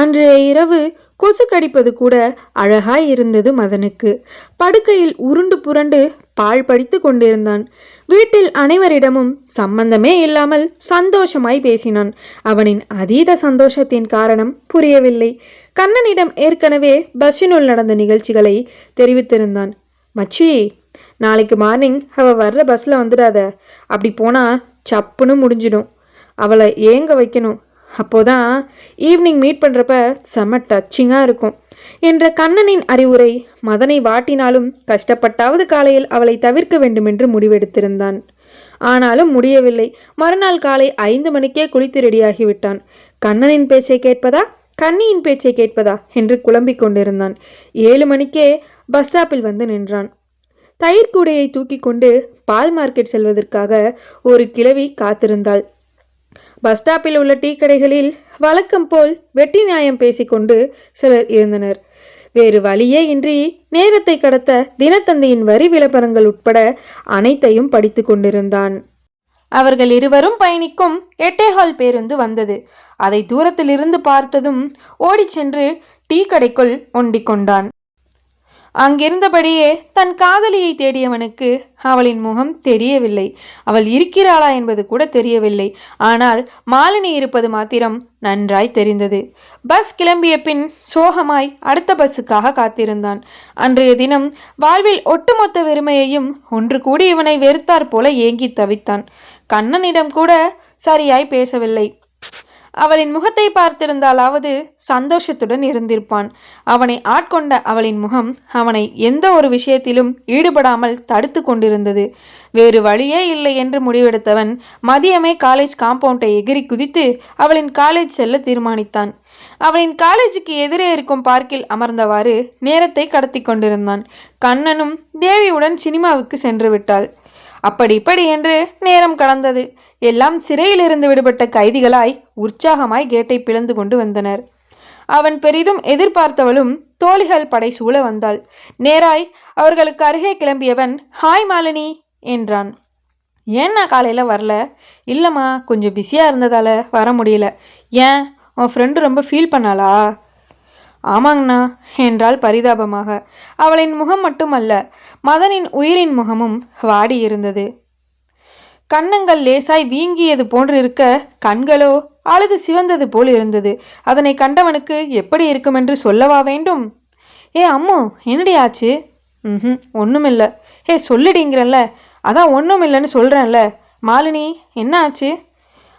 அன்றைய இரவு கொசு கடிப்பது கூட அழகாய் இருந்தது மதனுக்கு. படுக்கையில் உருண்டு புரண்டு பால் படித்து கொண்டிருந்தான். வீட்டில் அனைவரிடமும் சம்பந்தமே இல்லாமல் சந்தோஷமாய் பேசினான். அவனின் அதீத சந்தோஷத்தின் காரணம் புரியவில்லை. கண்ணனிடம் ஏற்கனவே பஸ்ஸினுள் நடந்த நிகழ்ச்சிகளை தெரிவித்திருந்தான். மச்சி நாளைக்கு மார்னிங் அவ வர்ற பஸ்ஸில் வந்துடாத. அப்படி போனால் சப்புன்னு முடிஞ்சிடும். அவளை ஏங்க வைக்கணும்? அப்போதான் ஈவினிங் மீட் பண்ணுறப்ப செம்ம டச்சிங்காக இருக்கும். என்ற கண்ணனின் அறிவுரை மதனை வாட்டினாலும் கஷ்டப்பட்டாவது காலையில் அவளை தவிர்க்க வேண்டுமென்று முடிவெடுத்திருந்தான். ஆனாலும் முடியவில்லை. மறுநாள் காலை ஐந்து மணிக்கே குளித்து ரெடியாகிவிட்டான் கண்ணனின் பேச்சை கேட்பதா? கண்ணியின் பேச்சை கேட்பதா? என்று குழம்பிக் கொண்டிருந்தான். ஏழு மணிக்கே பஸ் ஸ்டாப்பில் வந்து நின்றான். தயிர் கூடையை தூக்கி கொண்டு பால் மார்க்கெட் செல்வதற்காக ஒரு கிழவி காத்திருந்தாள். பஸ் ஸ்டாப்பில் உள்ள டீ கடைகளில் வழக்கம் போல் வெட்டி நியாயம் பேசிக்கொண்டு சிலர் இருந்தனர். வேறு வழியே இன்றி நேரத்தை கடத்த தினத்தந்தையின் வரி விளம்பரங்கள் உட்பட அனைத்தையும் படித்து கொண்டிருந்தான். அவர்கள் இருவரும் பயணிக்கும் எட்டேஹால் பேருந்து வந்தது. அதை தூரத்திலிருந்து பார்த்ததும் ஓடிச் சென்று டீ கடைக்குள் ஒண்டிக் கொண்டான் அங்கிருந்தபடியே தன் காதலியை தேடியவனுக்கு அவளின் முகம் தெரியவில்லை. அவள் இருக்கிறாளா என்பது கூட தெரியவில்லை. ஆனால் மாலினி இருப்பது மாத்திரம் நன்றாய் தெரிந்தது. பஸ் கிளம்பிய பின் சோகமாய் அடுத்த பஸ்ஸுக்காக காத்திருந்தான். அன்றைய தினம் வாழ்வில் ஒட்டுமொத்த வெறுமையையும் ஒன்று கூடி இவனை வெறுத்தாற் போல ஏங்கி தவித்தான். கண்ணனிடம் கூட சரியாய் பேசவில்லை. அவளின் முகத்தை பார்த்திருந்தாலாவது சந்தோஷத்துடன் இருந்திருப்பான். அவனை ஆட்கொண்ட அவளின் முகம் அவனை எந்த ஒரு விஷயத்திலும் ஈடுபடாமல் தடுத்து கொண்டிருந்தது. வேறு வழியே இல்லை என்று முடிவெடுத்தவன் மதியமே காலேஜ் காம்பவுண்டை எகிரி குதித்து அவளின் காலேஜ் செல்ல தீர்மானித்தான். அவளின் காலேஜுக்கு எதிரே இருக்கும் பார்க்கில் அமர்ந்தவாறு நேரத்தை கடத்தி கொண்டிருந்தான். கண்ணனும் தேவியுடன் சினிமாவுக்கு சென்று விட்டாள். அப்படி இப்படி என்று நேரம் கடந்தது. எல்லாம் சிறையிலிருந்து விடுபட்ட கைதிகளாய் உற்சாகமாய் கேட்டை பிளந்து கொண்டு வந்தனர். அவன் பெரிதும் எதிர்பார்த்தவளும் தோழிகள் படை சூழ வந்தாள். நேராய் அவர்களுக்கு அருகே கிளம்பியவன் ஹாய் மாலினி என்றான். ஏன் நான் காலையில் வரல? இல்லைம்மா கொஞ்சம் பிஸியாக இருந்ததால் வர முடியல. ஏன்? உன் ஃப்ரெண்டு ரொம்ப ஃபீல் பண்ணாளா? ஆமாங்கண்ணா என்றாள் பரிதாபமாக. அவளின் முகம் மட்டுமல்ல மதனின் உயிரின் முகமும் வாடி இருந்தது கன்னங்கள் லேசாய் வீங்கியது போன்று இருக்க கண்களோ அழுது சிவந்தது போல் இருந்தது. அதனை கண்டவனுக்கு எப்படி இருக்கும் என்று சொல்லவா வேண்டும்? ஏ அம்மு என்னடி ஆச்சு? ம் ஒன்றுமில்லை ஏ சொல்லிடிங்கிறல்ல அதான் ஒன்றும் இல்லைன்னு சொல்கிறேன்ல மாலினி என்ன ஆச்சு?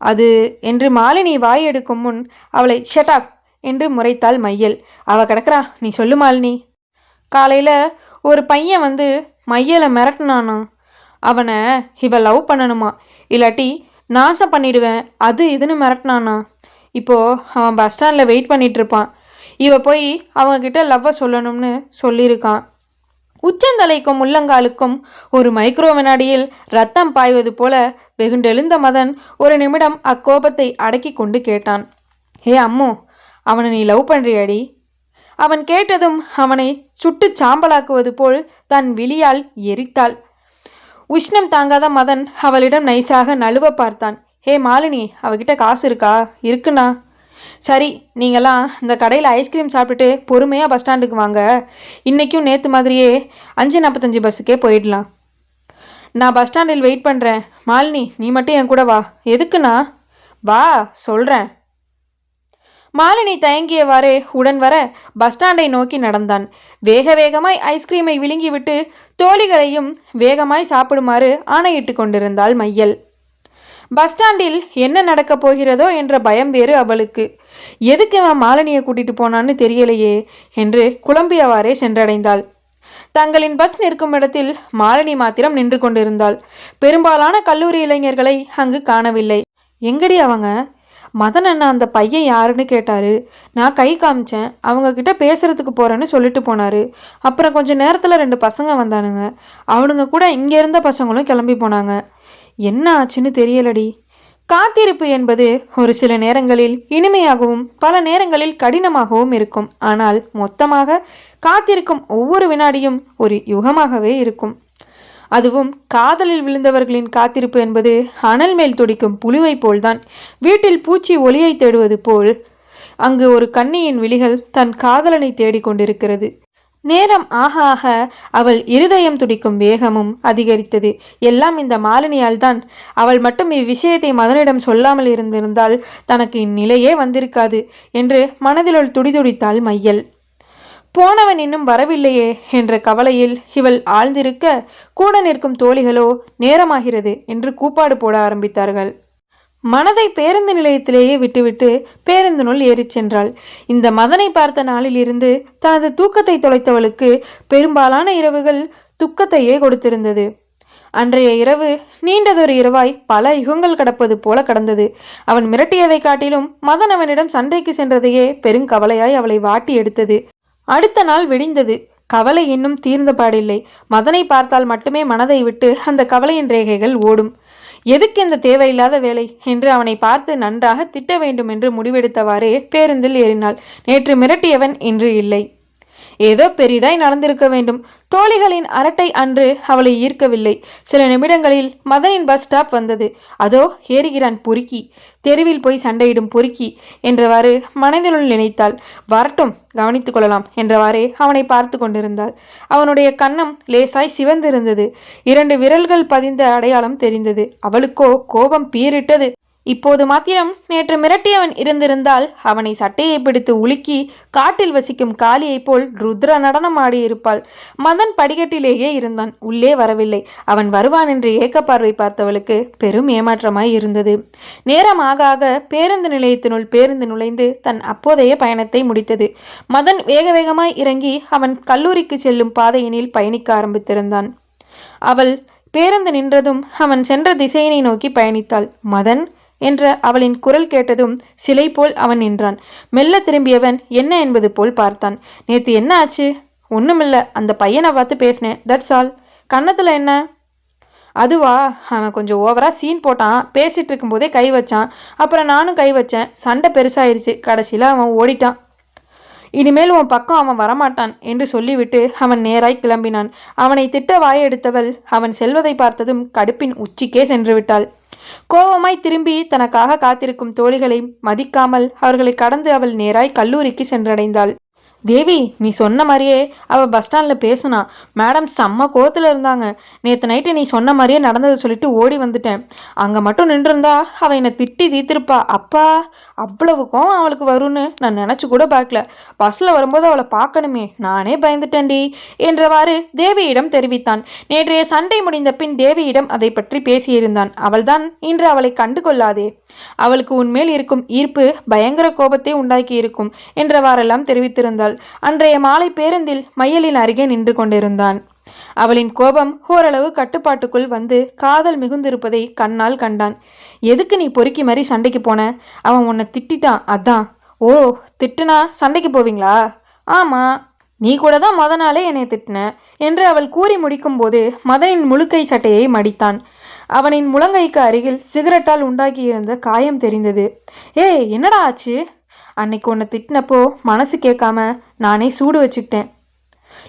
அது என்று மாலினி வாய் எடுக்கும் முன் அவளை ஷட்டாப் என்று முறைத்தாள் மையல். அவ கிடக்குறா நீ சொல்லு மாலினி. காலையில் ஒரு பையன் வந்து மையலை மிரட்டினானா. அவனை இவ லவ் பண்ணணுமா? இல்லாட்டி நாசம் பண்ணிடுவேன் அது இதுன்னு மிரட்டினானா. இப்போது அவன் பஸ் ஸ்டாண்டில் வெயிட் பண்ணிகிட்ருப்பான் இருப்பான் இவ போய் அவங்கக்கிட்ட லவ்வை சொல்லணும்னு சொல்லியிருக்கான். உச்சந்தலைக்கும் முள்ளங்காலுக்கும் ஒரு மைக்ரோ வினாடியில் ரத்தம் பாய்வது போல வெகுண்டெழுந்த மதன் ஒரு நிமிடம் அக்கோபத்தை அடக்கி கொண்டு கேட்டான். ஏ அம்மு அவனை நீ லவ் பண்ணுறியாடி அவன் கேட்டதும் அவனை சுட்டு சாம்பலாக்குவது போல் தன் விழியால் எரித்தாள். உஷ்ணம் தாங்காத மதன் அவளிடம் நைஸாக நழுவ பார்த்தான். ஹே மாலினி அவகிட்ட காசு இருக்கா? இருக்குண்ணா. சரி நீங்களாம் இந்த கடையில் ஐஸ்கிரீம் சாப்பிட்டுட்டு பொறுமையாக பஸ் ஸ்டாண்டுக்கு வாங்க. இன்றைக்கும் நேற்று மாதிரியே அஞ்சு நாற்பத்தஞ்சு பஸ்ஸுக்கே போயிடலாம். நான் பஸ் ஸ்டாண்டில் வெயிட் பண்ணுறேன் மாலினி நீ மட்டும் என் கூட வா. எதுக்குண்ணா? வா சொல்கிறேன் மாலினி தயங்கியவாறே உடன் வர பஸ் ஸ்டாண்டை நோக்கி நடந்தான். வேக வேகமாய் ஐஸ்கிரீமை விழுங்கிவிட்டு தோழிகளையும் வேகமாய் சாப்பிடுமாறு ஆணையிட்டு கொண்டிருந்தாள் மையல். பஸ் ஸ்டாண்டில் என்ன நடக்கப் போகிறதோ என்ற பயம் வேறு அவளுக்கு. எதுக்கு அவன் மாலினியை கூட்டிட்டு போனான்னு தெரியலையே என்று குழம்பியவாறே சென்றடைந்தாள். தங்களின் பஸ் நிற்கும் இடத்தில் மாலினி மாத்திரம் நின்று கொண்டிருந்தாள். பெரும்பாலான கல்லூரி இளைஞர்களை அங்கு காணவில்லை. எங்கடி அவங்க? மதன் அண்ணா அந்த பையன் யாருன்னு கேட்டாரு. நான் கை காமிச்சேன். அவங்கக்கிட்ட பேசுகிறதுக்கு பேசுறதுக்கு போறேன்னு சொல்லிட்டு போனாரு. அப்புறம் கொஞ்ச நேரத்துல ரெண்டு பசங்க வந்தானுங்க. அவனுங்க கூட இங்க இருந்த பசங்களும் கிளம்பி போனாங்க. என்ன ஆச்சுன்னு தெரியலடி. காத்திருப்பு என்பது ஒரு சில நேரங்களில் இனிமையாகவும் பல நேரங்களில் கடினமாகவும் இருக்கும். ஆனால் மொத்தமாக காத்திருக்கும் ஒவ்வொரு வினாடியும் ஒரு யுகமாகவே இருக்கும். அதுவும் காதலில் விழுந்தவர்களின் காத்திருப்பு என்பது அனல் மேல் துடிக்கும் புழுவை போல்தான். வீட்டில் பூச்சி ஒளியை தேடுவது போல் அங்கு ஒரு கண்ணியின் விழிகள் தன் காதலனை தேடிக்கொண்டிருக்கிறது நேரம் ஆக ஆக அவள் இருதயம் துடிக்கும் வேகமும் அதிகரித்தது. எல்லாம் இந்த மாலினியால் தான் அவள் மட்டும் இவ்விஷயத்தை மதனிடம் சொல்லாமல் இருந்திருந்தால் தனக்கு இந்நிலையே வந்திருக்காது என்று மனதிலுள் துடிதுடித்தாள் மையல். போனவன் இன்னும் வரவில்லையே என்ற கவலையில் இவள் ஆழ்ந்திருக்க கூட நிற்கும் தோழிகளோ நேரமாகிறது என்று கூப்பாடு போட ஆரம்பித்தார்கள். மனதை பேருந்து நிலையத்திலேயே விட்டுவிட்டு பேருந்தினுள் ஏறிச் சென்றாள். இந்த மதனை பார்த்த நாளிலிருந்து தனது தூக்கத்தை தொலைத்தவளுக்கு பெரும்பாலான இரவுகள் துக்கத்தையே கொடுத்திருந்தது. அன்றைய இரவு நீண்டதொரு இரவாய் பல யுகங்கள் கடப்பது போல கடந்தது. அவன் மிரட்டியதைக் காட்டிலும் மதன் அவனிடம் சண்டைக்கு சென்றதையே பெருங்கவலையாய் அவளை வாட்டி எடுத்தது. அடுத்த நாள் விடிந்தது. கவலை இன்னும் தீர்ந்த பாடில்லை. மதனை பார்த்தால் மட்டுமே மனதை விட்டு அந்த கவலையின் ரேகைகள் ஓடும். எதுக்கு இந்த தேவையில்லாத வேலை? என்று அவனை பார்த்து நன்றாக திட்ட வேண்டும் என்று முடிவெடுத்தவாறே பேருந்தில் ஏறினாள். நேற்று மிரட்டியவன் இன்று இல்லை. ஏதோ பெரிதாய் நடந்திருக்க வேண்டும். தோழிகளின் அரட்டை அன்று அவளை ஈர்க்கவில்லை. சில நிமிடங்களில் மதனின் பஸ் ஸ்டாப் வந்தது. அதோ ஏறுகிறான் பொறுக்கி. தெருவில் போய் சண்டையிடும் பொறுக்கி என்றவாறு மனதினுள் நினைத்தாள். வரட்டும் கவனித்துக் கொள்ளலாம் என்றவாறே அவனை பார்த்து கொண்டிருந்தாள். அவனுடைய கன்னம் லேசாய் சிவந்திருந்தது. இரண்டு விரல்கள் பதிந்த அடையாளம் தெரிந்தது. அவளுக்கோ கோபம் பீரிட்டது இப்போது மாத்திரம் நேற்று மிரட்டியவன் இருந்திருந்தால் அவனை சட்டையை பிடித்து உலுக்கி காட்டில் வசிக்கும் காளியைப் போல் ருத்ர நடனம் ஆடியிருப்பாள். மதன் படிக்கட்டிலேயே இருந்தான். உள்ளே வரவில்லை. அவன் வருவான் என்று ஏக்கப்பார்வை பார்த்தவளுக்கு பெரும் ஏமாற்றமாய் இருந்தது. நேரம் ஆக ஆக பேருந்து நிலையத்தினுள் பேருந்து நுழைந்து தன் அப்போதைய பயணத்தை முடித்தது. மதன் வேக வேகமாய் இறங்கி அவன் கல்லூரிக்கு செல்லும் பாதையினில் பயணிக்க ஆரம்பித்திருந்தான். அவள் பேருந்து நின்றதும் அவன் சென்ற திசையினை நோக்கி பயணித்தாள். மதன் என்ற அவளின் குரல் கேட்டதும் சிலை போல் அவன் நின்றான். மெல்ல திரும்பியவன் என்ன என்பது போல் பார்த்தான். நேத்து என்ன ஆச்சு? ஒண்ணுமில்ல அந்த பையனை பார்த்து பேசினேன். தட்ஸ் ஆல் கன்னத்தில் என்ன? அதுவா? அவன் கொஞ்சம் ஓவராக சீன் போட்டான். பேசிகிட்டு இருக்கும்போதே கை வச்சான். அப்புறம் நானும் கை வச்சேன். சண்டை பெருசாயிருச்சு. கடைசியில் அவன் ஓடிட்டான். இனிமேல் உன் பக்கம் அவன் வரமாட்டான் என்று சொல்லிவிட்டு அவன் நேராய் கிளம்பினான். அவனை திட்ட வாயெடுத்தவள் அவன் செல்வதை பார்த்ததும் கடுப்பின் உச்சிக்கே சென்று விட்டாள். கோபமாய் திரும்பி தனக்காக காத்திருக்கும் தோழிகளை மதிக்காமல் அவர்களை கடந்து அவள் நேராய் கல்லூரிக்கு சென்றடைந்தாள். தேவி நீ சொன்ன மாதிரியே அவள் பஸ் ஸ்டாண்டில் பேசுனா. மேடம் செம்ம கோவத்தில் இருந்தாங்க. நேற்று நைட்டு நீ சொன்ன மாதிரியே நடந்ததை சொல்லிட்டு ஓடி வந்துட்டேன். அங்கே மட்டும் நின்றுருந்தா அவள் என்னை திட்டி தீத்திருப்பா அப்பா அவ்வளவு கோவம் அவளுக்கு வரும்னு நான் நினச்சி கூட பார்க்கல. பஸ்ஸில் வரும்போது அவளை பார்க்கணுமே. நானே பயந்துட்டேன்டி என்றவாறு தேவியிடம் தெரிவித்தான். நேற்றைய சண்டை முடிந்த பின் தேவியிடம் அதை பற்றி பேசியிருந்தான். அவள்தான் இன்று அவளை கண்டு கொள்ளாதே அவளுக்கு உன்மேல் இருக்கும் ஈர்ப்பு பயங்கர கோபத்தை உண்டாக்கி இருக்கும் என்றவாறெல்லாம் தெரிவித்திருந்தாள். அன்றைய மாலை பேருந்தில் மையலின் அருகே நின்று கொண்டிருந்தான். அவளின் கோபம் ஓரளவு கட்டுப்பாட்டுக்குள் வந்து காதல் மிகுந்திருப்பதை கண்ணால் கண்டான். எதுக்கு நீ பொறுக்கி மாதிரி சண்டைக்கு போன? அவன் உன்னை திட்டிட்டான். அதான். ஓ திட்டுனா சண்டைக்கு போவீங்களா? ஆமாம் நீ கூட தான் மொத நாளே என்னை திட்டின என்று அவள் கூறி முடிக்கும்போது மதனின் முழுக்கை சட்டையை மடித்தான். அவனின் முழங்கைக்கு அருகில் சிகரெட்டால் உண்டாக்கியிருந்த காயம் தெரிந்தது. ஏய் என்னடா ஆச்சு? அன்னைக்கு உன்னை திட்டினப்போ மனசு கேட்காம நானே சூடு வச்சுக்கிட்டேன்.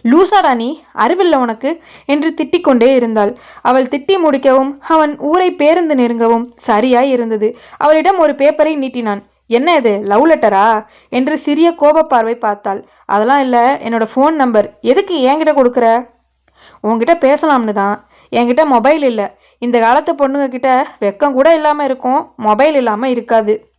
லூசாடா நீ அறிவில்லை உனக்கு? என்று திட்டிக்கொண்டே இருந்தாள். அவள் திட்டி முடிக்கவும் அவன் ஊரை பேருந்து நெருங்கவும் சரியாய் இருந்தது. அவளிடம் ஒரு பேப்பரை நீட்டினான். என்ன இது லவ் லெட்டரா? என்று சிறிய கோபப்பார்வை பார்த்தாள். அதெல்லாம் இல்லை என்னோட ஃபோன் நம்பர். எதுக்கு என்கிட்ட கொடுக்குற? உங்ககிட்ட பேசலாம்னு தான். என்கிட்ட மொபைல் இல்லை. இந்த காலத்து பொண்ணுங்க கிட்ட வெக்கம் கூட இல்லாமல் இருக்கும் மொபைல் இல்லாமல் இருக்காது.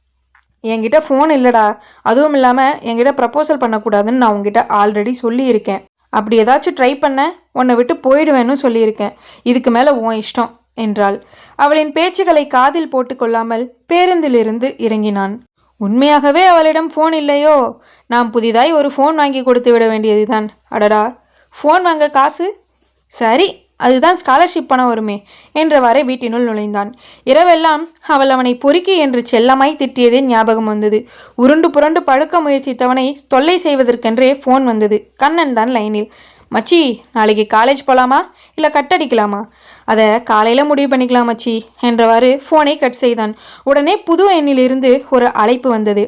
என்கிட்ட ஃபோன் இல்லைடா. அதுவும் இல்லாமல் என்கிட்ட ப்ரப்போசல் பண்ணக்கூடாதுன்னு நான் உங்ககிட்ட ஆல்ரெடி சொல்லியிருக்கேன். அப்படி ஏதாச்சும் ட்ரை பண்ண உன்னை விட்டு போயிடுவேன்னு சொல்லியிருக்கேன். இதுக்கு மேலே உன் இஷ்டம் என்றாள். அவளின் பேச்சுகளை காதில் போட்டுக்கொள்ளாமல் பேருந்திலிருந்து இறங்கினான். உண்மையாகவே அவளிடம் ஃபோன் இல்லையோ? நாம் புதிதாய் ஒரு ஃபோன் வாங்கி கொடுத்து விட வேண்டியதுதான். அடடா. ஃபோன் வாங்க காசு? சரி அதுதான் ஸ்காலர்ஷிப் பணம் வருமே என்றவாறே வீட்டினுள் நுழைந்தான். இரவெல்லாம் அவள் அவனை பொறுக்கி என்று செல்லமாய் திட்டியதே ஞாபகம் வந்தது. உருண்டு புரண்டு பழுக்க முயற்சித்தவனை தொல்லை செய்வதற்கென்றே ஃபோன் வந்தது. கண்ணன் தான் லைனில் மச்சி நாளைக்கு காலேஜ் போகலாமா இல்லை கட் அடிக்கலாமா அதை காலையில் முடிவு பண்ணிக்கலாம் மச்சி என்றவாறு ஃபோனை கட் செய்தான். உடனே புது எண்ணிலிருந்து ஒரு அழைப்பு வந்தது.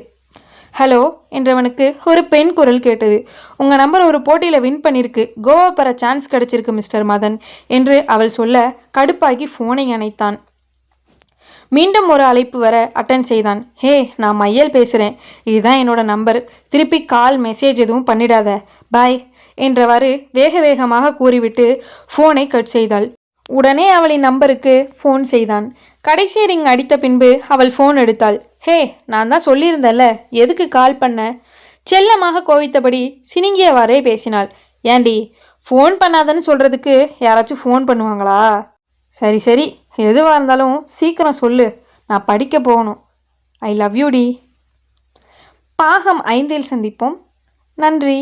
ஹலோ என்றவனுக்கு ஒரு பெண் குரல் கேட்டது. உங்கள் நம்பர் ஒரு போட்டியில் வின் பண்ணியிருக்கு கோவா பெற சான்ஸ் கிடைச்சிருக்கு மிஸ்டர் மதன் என்று அவள் சொல்ல கடுப்பாகி ஃபோனை அணைத்தான். மீண்டும் ஒரு அழைப்பு வர அட்டன் செய்தான். ஹே நான் மையல் பேசுகிறேன் இதுதான் என்னோட நம்பர். திருப்பி கால் மெசேஜ் எதுவும் பண்ணிடாத. பாய் என்றவாறு வேக வேகமாக கூறிவிட்டு ஃபோனை கட் செய்தாள். உடனே அவளின் நம்பருக்கு ஃபோன் செய்தான். கடைசி ரிங் அடித்த பின்பு அவள் ஃபோன் எடுத்தாள். ஹே நான் தான் சொல்லியிருந்தேன்ல எதுக்கு கால் பண்ண? செல்லமாக கோவித்தபடி சினுங்கியவாறே பேசினாள். ஏண்டி ஃபோன் பண்ணாதன்னு சொல்கிறதுக்கு யாராச்சும் ஃபோன் பண்ணுவாங்களா? சரி சரி எதுவாக இருந்தாலும் சீக்கிரம் சொல்லு நான் படிக்க போகணும். ஐ லவ் யூ டி. பாகம் ஐந்தில் சந்திப்போம். நன்றி.